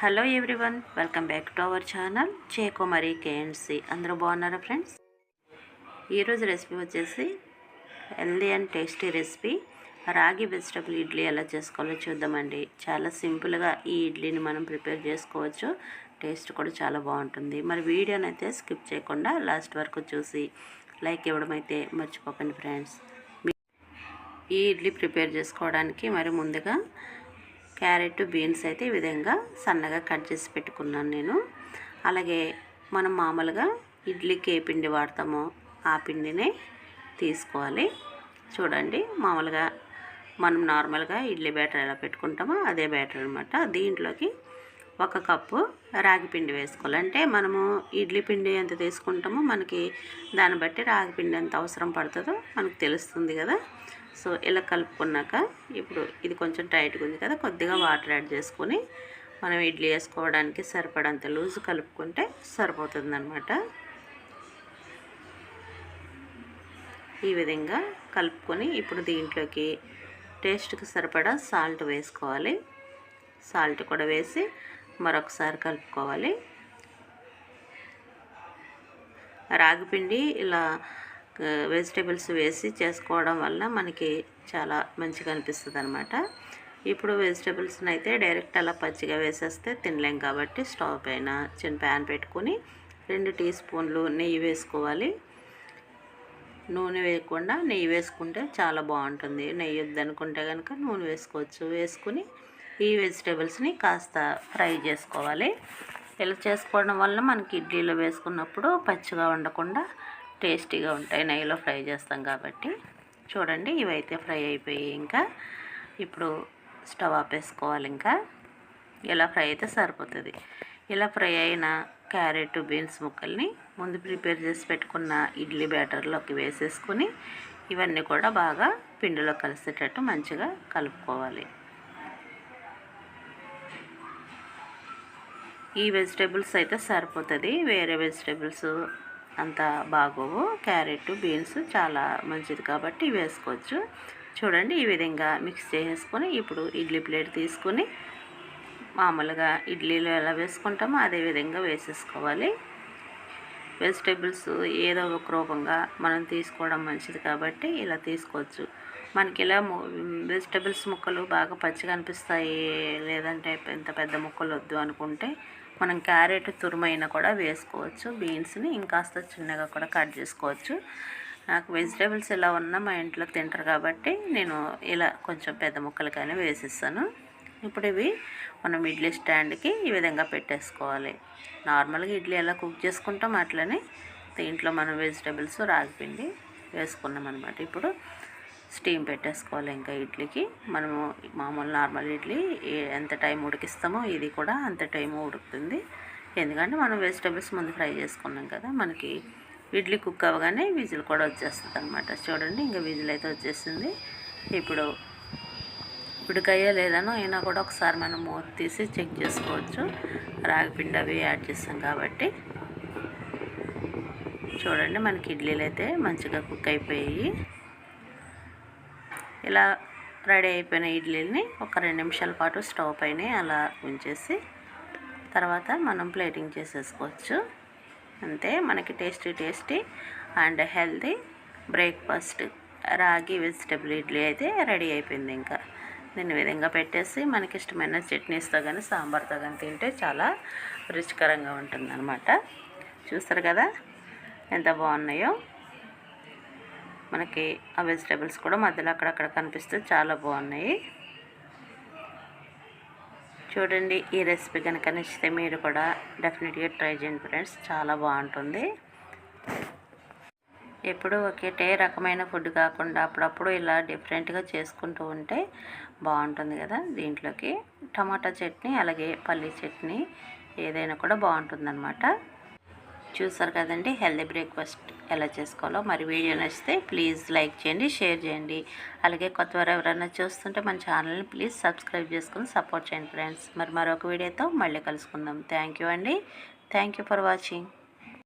Hello everyone welcome back to our channel. చేకోమరి కేఎన్సి. అందరూ బాగున్నారా friends? ఈరోజు రెసిపీ వచ్చేసి healthy and tasty recipe. Ragi vegetable idli ఎలా చేసుకోవాలో చూద్దామండి. చాలా సింపుల్గా ఈ ఇడ్లీని మనం ప్రిపేర్ చేసుకోవచ్చు. టేస్ట్ కూడా చాలా బాగుంటుంది. మరి వీడియోని అయితే స్కిప్ చేయకుండా లాస్ట్ వరకు చూసి లైక్ ఇవ్వడం అయితే మర్చిపోకండి ఫ్రెండ్స్. ఈ ఇడ్లీ ప్రిపేర్ చేసుకోవడానికి మరి ముందుగా క్యారెట్ బీన్స్ అయితే ఈ విధంగా సన్నగా కట్ చేసి పెట్టుకున్నాను నేను. అలాగే మనం మామూలుగా ఇడ్లీకి ఏ పిండి వాడతామో ఆ పిండినే తీసుకోవాలి. చూడండి మామూలుగా మనం నార్మల్గా ఇడ్లీ బ్యాటర్ ఎలా పెట్టుకుంటామో అదే బ్యాటర్ అనమాట దీంట్లోకి ఒక కప్పు రాగి పిండి వేసుకోవాలి. అంటే మనము ఇడ్లీ పిండి ఎంత తీసుకుంటామో మనకి దాన్ని బట్టి రాగి పిండి ఎంత అవసరం పడుతుందో మనకు తెలుస్తుంది కదా. సో ఇలా కలుపుకున్నాక ఇప్పుడు ఇది కొంచెం టైట్గా ఉంది కదా కొద్దిగా వాటర్ యాడ్ చేసుకొని మనం ఇడ్లీ వేసుకోవడానికి సరిపడంత లూజ్ కలుపుకుంటే సరిపోతుంది అనమాట ఈ విధంగా కలుపుకొని ఇప్పుడు దీంట్లోకి టేస్ట్కి సరిపడా సాల్ట్ వేసుకోవాలి. సాల్ట్ కూడా వేసి మరొకసారి కలుపుకోవాలి. రాగిపిండి ఇలా వెజిటేబుల్స్ వేసి చేసుకోవడం వల్ల మనకి చాలా మంచిగా అనిపిస్తుంది అనమాట ఇప్పుడు వెజిటేబుల్స్ని అయితే డైరెక్ట్ అలా పచ్చిగా వేసేస్తే తినలేం కాబట్టి స్టవ్ పైన చిన్న ప్యాన్ పెట్టుకొని రెండు టీ స్పూన్లు నెయ్యి వేసుకోవాలి. నూనె వేయకుండా నెయ్యి వేసుకుంటే చాలా బాగుంటుంది. నెయ్యి వద్దనుకుంటే కనుక నూనె వేసుకోవచ్చు. వేసుకుని ఈ వెజిటేబుల్స్ని కాస్త ఫ్రై చేసుకోవాలి. ఇలా చేసుకోవడం వల్ల మనకి ఇడ్లీలో వేసుకున్నప్పుడు పచ్చిగా ఉండకుండా టేస్టీగా ఉంటాయి. నెయ్యిలో ఫ్రై చేస్తాం కాబట్టి. చూడండి ఇవైతే ఫ్రై అయిపోయి ఇంకా. ఇప్పుడు స్టవ్ ఆపేసుకోవాలి ఇంకా. ఇలా ఫ్రై అయితే సరిపోతుంది. ఇలా ఫ్రై అయిన క్యారెట్ బీన్స్ ముక్కల్ని ముందు ప్రిపేర్ చేసి పెట్టుకున్న ఇడ్లీ బ్యాటర్లోకి వేసేసుకుని ఇవన్నీ కూడా బాగా పిండిలో కలిసేటట్టు మంచిగా కలుపుకోవాలి. ఈ వెజిటేబుల్స్ అయితే సరిపోతుంది. వేరే వెజిటేబుల్స్ అంత బాగోవు. క్యారెట్ బీన్స్ చాలా మంచిది కాబట్టి వేసుకోవచ్చు. చూడండి ఈ విధంగా మిక్స్ చేసేసుకొని ఇప్పుడు ఇడ్లీ ప్లేట్ తీసుకొని మామూలుగా ఇడ్లీలో ఎలా వేసుకుంటామో అదే విధంగా వేసేసుకోవాలి. వెజిటేబుల్స్ ఏదో ఒక రూపంగా మనం తీసుకోవడం మంచిది కాబట్టి ఇలా తీసుకోవచ్చు. మనకి ఇలా వెజిటేబుల్స్ ముక్కలు బాగా పచ్చిగా అనిపిస్తాయి లేదంటే ఇంత పెద్ద ముక్కలు వద్దు అనుకుంటే మనం క్యారెట్ తురుమైన కూడా వేసుకోవచ్చు బీన్స్ని ఇంకాస్త చిన్నగా కూడా కట్ చేసుకోవచ్చు. నాకు వెజిటేబుల్స్ ఇలా ఉన్నా మా ఇంట్లో తింటారు కాబట్టి నేను ఇలా కొంచెం పెద్ద ముక్కలకైనా వేసిస్తాను. ఇప్పుడు ఇవి మనం ఇడ్లీ స్టాండ్కి ఈ విధంగా పెట్టేసుకోవాలి. నార్మల్గా ఇడ్లీ ఎలా కుక్ చేసుకుంటాం అట్లనే దీంట్లో మనం వెజిటేబుల్స్ రాగిపిండి వేసుకున్నాం అనమాట ఇప్పుడు స్టీమ్ పెట్టేసుకోవాలి ఇంకా ఇడ్లీకి. మనము మామూలు నార్మల్ ఇడ్లీ ఎంత టైం ఉడికిస్తామో ఇది కూడా అంత టైం ఉడుకుతుంది. ఎందుకంటే మనం వెజిటేబుల్స్ ముందు ఫ్రై చేసుకున్నాం కదా మనకి ఇడ్లీ కుక్ అవ్వగానే విజిల్ కూడా వచ్చేస్తుంది అనమాట చూడండి ఇంకా విజిల్ అయితే వచ్చేసింది. ఇప్పుడు ఉడికయ్యో లేదనో అయినా కూడా ఒకసారి మనం మూత తీసి చెక్ చేసుకోవచ్చు. రాగిపిండి అవి యాడ్ చేస్తాం కాబట్టి. చూడండి మనకి ఇడ్లీలు అయితే మంచిగా కుక్ అయిపోయాయి. ఇలా రెడీ అయిపోయిన ఇడ్లీని ఒక రెండు నిమిషాల పాటు స్టవ్ పైన అలా ఉంచేసి తర్వాత మనం ప్లేటింగ్ చేసేసుకోవచ్చు. అంతే మనకి tasty tasty and healthy breakfast ragi vegetable idli అయితే రెడీ అయిపోయింది ఇంకా. దీని విధంగా పెట్టేసి మనకి ఇష్టమైన చట్నీస్తో కానీ సాంబార్తో కానీ తింటే చాలా రుచికరంగా ఉంటుంది అనమాట చూస్తారు కదా ఎంత బాగున్నాయో. మనకి ఆ వెజిటేబుల్స్ కూడా మధ్యలో అక్కడక్కడ కనిపిస్తే చాలా బాగున్నాయి. చూడండి ఈ రెసిపీ కనుక నచ్చితే మీరు కూడా డెఫినెట్గా ట్రై చేయండి ఫ్రెండ్స్. చాలా బాగుంటుంది. ఎప్పుడు ఒకేటే రకమైన ఫుడ్ కాకుండా అప్పుడప్పుడు ఇలా డిఫరెంట్గా చేసుకుంటూ ఉంటే బాగుంటుంది కదా దీంట్లోకి. టమాటా చట్నీ అలాగే పల్లీ చట్నీ ఏదైనా కూడా బాగుంటుందన్నమాట. చూసారు కదండి హెల్దీ బ్రేక్ఫాస్ట్. ఎలా చేసుకోవాలో మరి వీడియో నచ్చితే ప్లీజ్ లైక్ చేయండి షేర్ చేయండి. అలాగే కొత్తవారు ఎవరైనా చూస్తుంటే మన ఛానల్ని ప్లీజ్ సబ్స్క్రైబ్ చేసుకుని సపోర్ట్ చేయండి ఫ్రెండ్స్. మరి మరొక వీడియోతో మళ్ళీ కలుసుకుందాం. థ్యాంక్ యూ అండి. Thank you for watching.